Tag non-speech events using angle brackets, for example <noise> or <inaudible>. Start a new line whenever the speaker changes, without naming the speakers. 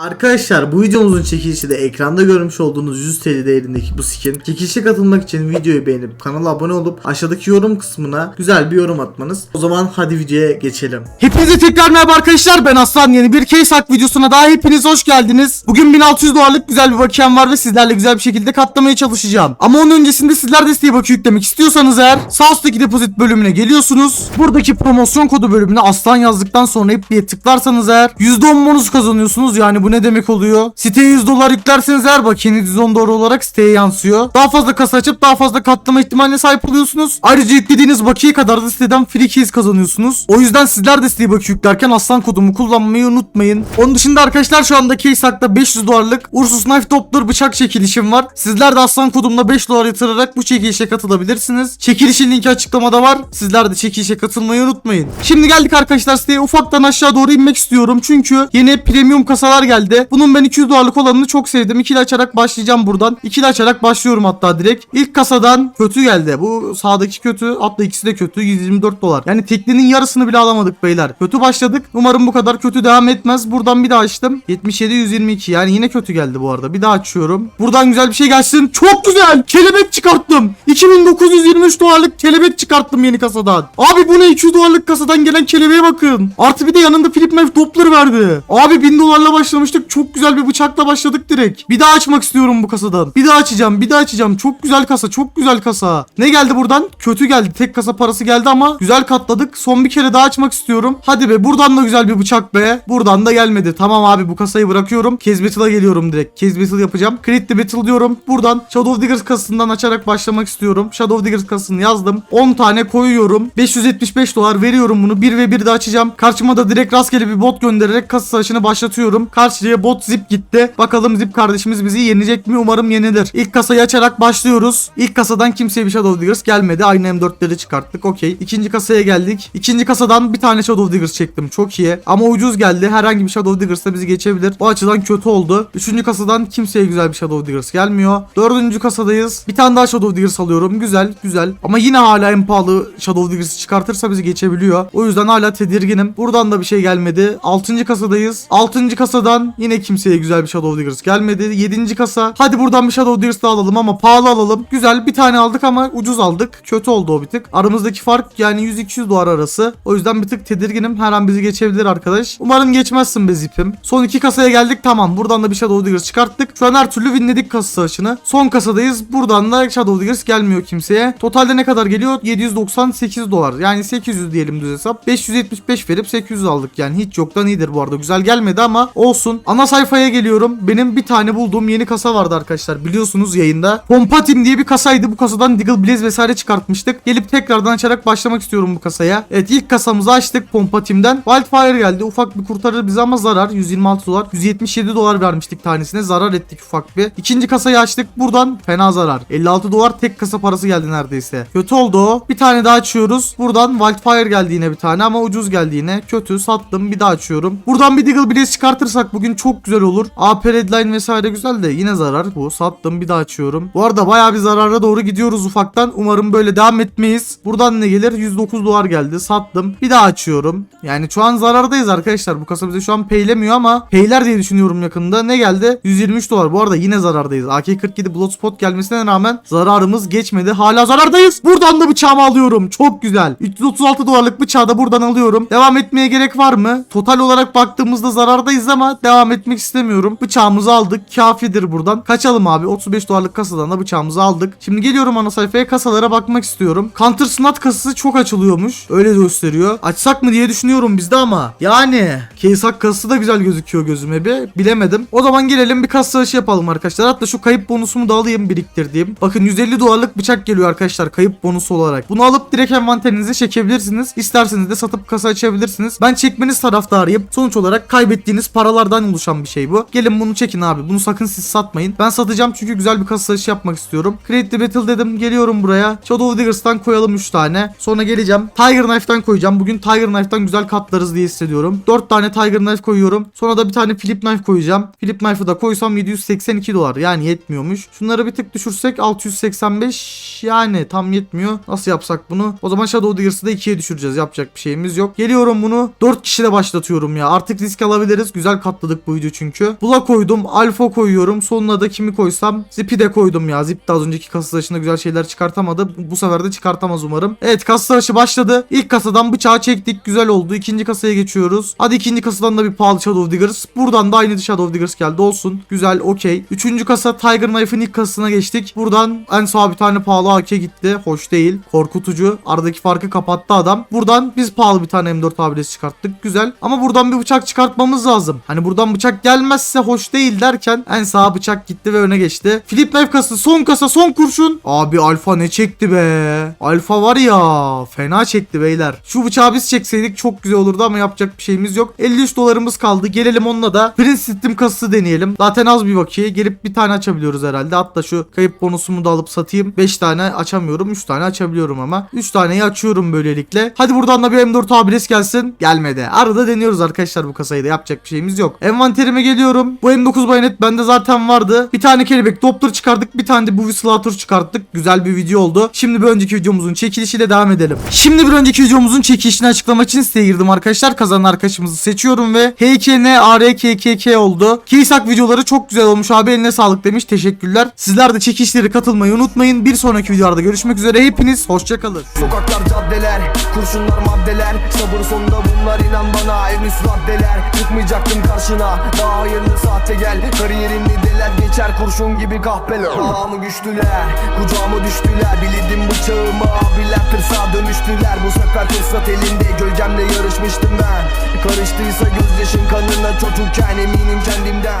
Arkadaşlar bu videomuzun çekilişi de ekranda görmüş olduğunuz 100 TL değerindeki bu skin. Çekilişe katılmak için videoyu beğenip kanala abone olup aşağıdaki yorum kısmına güzel bir yorum atmanız. O zaman hadi videoya geçelim.
Hepinize tekrar merhaba arkadaşlar ben Aslan yeni bir case hack videosuna daha hepiniz hoş geldiniz. Bugün 1600 dolarlık güzel bir bakiyem var ve sizlerle güzel bir şekilde katlamaya çalışacağım. Ama onun öncesinde sizler desteği bakı yüklemek istiyorsanız eğer sağ üstteki depozit bölümüne geliyorsunuz. Buradaki promosyon kodu bölümüne Aslan yazdıktan sonra hep diye tıklarsanız eğer %10 bonus kazanıyorsunuz yani bu ne demek oluyor? Siteye 100 dolar yüklerseniz eğer bakiyeniz 110 dolar olarak siteye yansıyor. Daha fazla kasa açıp daha fazla katlama ihtimaline sahip oluyorsunuz. Ayrıca yüklediğiniz bakiye kadar da siteden free keys kazanıyorsunuz. O yüzden sizler de siteye bakı yüklerken aslan kodumu kullanmayı unutmayın. Onun dışında arkadaşlar şu anda hack'ta 500 dolarlık Ursus Knife Doppler bıçak çekilişim var. Sizler de aslan kodumla 5 dolar yatırarak bu çekilişe katılabilirsiniz. Çekilişin linki açıklamada var. Sizler de çekilişe katılmayı unutmayın. Şimdi geldik arkadaşlar siteye ufaktan aşağı doğru inmek istiyorum. Çünkü yeni premium kasalar geldi. Bunun ben 200 dolarlık olanını çok sevdim. İkili açarak başlayacağım buradan. İkili açarak başlıyorum hatta direkt. İlk kasadan kötü geldi. Bu sağdaki kötü. Hatta ikisi de kötü. 124 dolar. Yani teknenin yarısını bile alamadık beyler. Kötü başladık. Umarım bu kadar kötü devam etmez. Buradan bir daha açtım. 77 122. Yani yine kötü geldi bu arada. Bir daha açıyorum. Buradan güzel bir şey gelsin. Çok güzel. Kelebek çıkarttım. 2923 dolarlık kelebek çıkarttım yeni kasadan. Abi bu ne 200 dolarlık kasadan gelen kelebeğe bakın. Artı bir de yanında Philip Knife Doppler verdi. Abi 1000 dolarla başlamıştık. Çok güzel bir bıçakla başladık direkt. Bir daha açmak istiyorum bu kasadan. Bir daha açacağım. Bir daha açacağım. Çok güzel kasa. Çok güzel kasa. Ne geldi buradan? Kötü geldi. Tek kasa parası geldi ama güzel katladık. Son bir kere daha açmak istiyorum. Hadi be buradan da güzel bir bıçak be. Buradan da gelmedi. Tamam abi bu kasayı bırakıyorum. Kez Battle'a geliyorum direkt. Kez Battle yapacağım. Crit Battle diyorum. Buradan Shadow Diggers kasasından açarak başlamak istiyorum. Shadow Diggers kasasını yazdım. 10 tane koyuyorum. 575 dolar veriyorum bunu. 1 ve 1 de açacağım. Karşıma da direkt rastgele bir bot göndererek kasa savaşını başlatıyorum. Karşıya bot zip gitti. Bakalım zip kardeşimiz bizi yenecek mi? Umarım yenilir. İlk kasayı açarak başlıyoruz. İlk kasadan kimseye bir Shadow Diggers gelmedi. Aynı M4'leri çıkarttık. Okey. İkinci kasaya geldik. İkinci kasadan bir tane Shadow Diggers çektim. Çok iyi. Ama ucuz geldi. Herhangi bir Shadow Diggers bizi geçebilir. Bu açıdan kötü oldu. Üçüncü kasadan kimseye güzel bir Shadow Diggers gelmiyor. Dördüncü kasadayız. Bir tane daha Shadow Diggers alıyorum. Güzel. Güzel. Ama yine hala en pahalı Shadow Diggers'ı çıkartırsa bizi geçebiliyor. O yüzden hala tedirginim. Buradan da bir şey gelmedi. Altıncı kasadayız. Altıncı kasadan yine kimseye güzel bir Shadow Diggers gelmedi. Yedinci kasa. Hadi buradan bir Shadow Diggers daha alalım ama pahalı alalım. Güzel bir tane aldık ama ucuz aldık. Kötü oldu o bir tık. Aramızdaki fark yani 100-200 dolar arası. O yüzden bir tık tedirginim. Her an bizi geçebilir arkadaş. Umarım geçmezsin be zipim. Son iki kasaya geldik. Tamam. Buradan da bir Shadow Diggers çıkarttık. Şu an her türlü winledik kasa savaşını. Son kasadayız. Buradan da Shadow Diggers gelmiyor kimseye. Totalde ne kadar geliyor? 798 dolar. Yani 800 diyelim düz hesap. 575 verip 800 aldık. Yani hiç yoktan iyidir bu arada. Güzel gelmedi ama olsun. Ana sayfaya geliyorum. Benim bir tane bulduğum yeni kasa vardı arkadaşlar. Biliyorsunuz yayında. Pompatim diye bir kasaydı. Bu kasadan Deagle Blaze vesaire çıkartmıştık. Gelip tekrardan açarak başlamak istiyorum bu kasaya. Evet ilk kasamızı açtık Pompatim'den. Wildfire geldi. Ufak bir kurtarır bizi ama zarar. 126 dolar. 177 dolar vermiştik tanesine. Zarar ettik ufak bir. İkinci kasayı açtık. Buradan fena zarar. 56 dolar tek kasa parası geldi neredeyse. Kötü oldu. Bir tane daha açıyoruz. Buradan Wildfire geldi yine bir tane ama ucuz geldi yine. Kötü sattım. Bir daha açıyorum. Buradan bir Deagle Blaze çıkartırsak bugün çok güzel olur. AP Redline vesaire güzel de yine zarar bu. Sattım bir daha açıyorum. Bu arada bayağı bir zarara doğru gidiyoruz ufaktan. Umarım böyle devam etmeyiz. Buradan ne gelir? 109 dolar geldi. Sattım. Bir daha açıyorum. Yani şu an zarardayız arkadaşlar. Bu kasa bize şu an peylemiyor ama peyler diye düşünüyorum yakında. Ne geldi? 123 dolar. Bu arada yine zarardayız. AK-47 Bloodspot gelmesine rağmen zararımız geçmedi. Hala zarardayız. Buradan da bıçağımı alıyorum. Çok güzel. 336 dolarlık bıçağı da buradan alıyorum. Devam etmeye gerek var mı? Total olarak baktığımızda zarardayız ama devam etmek istemiyorum. Bıçağımızı aldık. Kafidir buradan. Kaçalım abi. 35 dolarlık kasadan da bıçağımızı aldık. Şimdi geliyorum ana sayfaya kasalara bakmak istiyorum. Counter Snat kasası çok açılıyormuş. Öyle gösteriyor. Açsak mı diye düşünüyorum bizde ama. Yani. Hack kasası da güzel gözüküyor gözüme bir. Bilemedim. O zaman gelelim bir kasa savaşı yapalım arkadaşlar. Hatta şu kayıp bonusumu da alayım biriktirdiğim. Bakın 150 dolarlık bıçak geliyor arkadaşlar kayıp bonusu olarak. Bunu alıp direkt envanterinize çekebilirsiniz. İsterseniz de satıp kasa açabilirsiniz. Ben çekmeniz taraftarıyım. Sonuç olarak kaybettiğiniz paralardan oluşan bir şey bu. Gelin bunu çekin abi. Bunu sakın siz satmayın. Ben satacağım çünkü güzel bir kasa satışı yapmak istiyorum. Create the Battle dedim. Geliyorum buraya. Shadow Diggers'tan koyalım 3 tane. Sonra geleceğim. Tiger Knife'dan koyacağım. Bugün Tiger Knife'dan güzel katlarız diye hissediyorum. 4 tane Tiger Knife koyuyorum. Sonra da bir tane Philip Knife koyacağım. Philip Knife'ı da koysam 782 dolar. Yani yetmiyormuş. Şunları bir tık düşürsek 685 yani tam yetmiyor. Nasıl yapsak bunu? O zaman Shadow Diggers'ı da 2'ye düşüreceğiz. Yapacak bir şeyimiz yok. Geliyorum bunu 4 kişiyle başlatıyorum ya. Artık risk alabiliriz. Güzel katladık başladık bu çünkü. Bula koydum. Alfa koyuyorum. Sonuna da kimi koysam? Zip'i de koydum ya. Zip de az önceki kasa savaşında güzel şeyler çıkartamadı. Bu sefer de çıkartamaz umarım. Evet kasa savaşı başladı. İlk kasadan bıçağı çektik. Güzel oldu. İkinci kasaya geçiyoruz. Hadi ikinci kasadan da bir pahalı Shadow Diggers. Buradan da aynı Shadow Diggers geldi. Olsun. Güzel okey. Üçüncü kasa Tiger Knife'ın ilk kasasına geçtik. Buradan en sağ bir tane pahalı AK gitti. Hoş değil. Korkutucu. Aradaki farkı kapattı adam. Buradan biz pahalı bir tane M4 abilesi çıkarttık. Güzel. Ama buradan bir bıçak çıkartmamız lazım. Hani buradan bıçak gelmezse hoş değil derken en sağa bıçak gitti ve öne geçti. Flip knife kasası son kasa son kurşun. Abi alfa ne çekti be. Alfa var ya fena çekti beyler. Şu bıçağı biz çekseydik çok güzel olurdu ama yapacak bir şeyimiz yok. 53 dolarımız kaldı. Gelelim onunla da Prince System kasası deneyelim. Zaten az bir bakiye. Gelip bir tane açabiliyoruz herhalde. Hatta şu kayıp bonusumu da alıp satayım. 5 tane açamıyorum. 3 tane açabiliyorum ama. 3 taneyi açıyorum böylelikle. Hadi buradan da bir M4 abilis gelsin. Gelmedi. Arada deniyoruz arkadaşlar bu kasayı da. Yapacak bir şeyimiz yok. Envanterime geliyorum. Bu M9 bayonet bende zaten vardı. Bir tane kelebek Doppler çıkardık. Bir tane de bu Slaughter çıkarttık. Güzel bir video oldu. Şimdi bir önceki videomuzun çekilişiyle devam edelim. Şimdi bir önceki videomuzun çekilişini açıklamak için siteye girdim arkadaşlar. Kazanan arkadaşımızı seçiyorum ve HKN ARKKK oldu. Keysak videoları çok güzel olmuş abi eline sağlık demiş. Teşekkürler. Sizler de çekilişleri katılmayı unutmayın. Bir sonraki videolarda görüşmek üzere. Hepiniz hoşçakalın.
Sokaklar caddeler, kurşunlar maddeler Sabır sonunda bunlar inan bana en üst raddeler Çıkmayacaktım karşına, daha hayırlı saatte gel. Kariyerimde deler geçer kurşun gibi kahpeler. <clears throat> Ağamı güçlüler, kucağıma düştüler. Bilirdim bıçağımı abiler tırsağa dönüştüler. Bu sefer fırsat elinde gölgemle yarışmıştım ben. Karıştıysa gözyaşın kanına çocukken eminim kendimden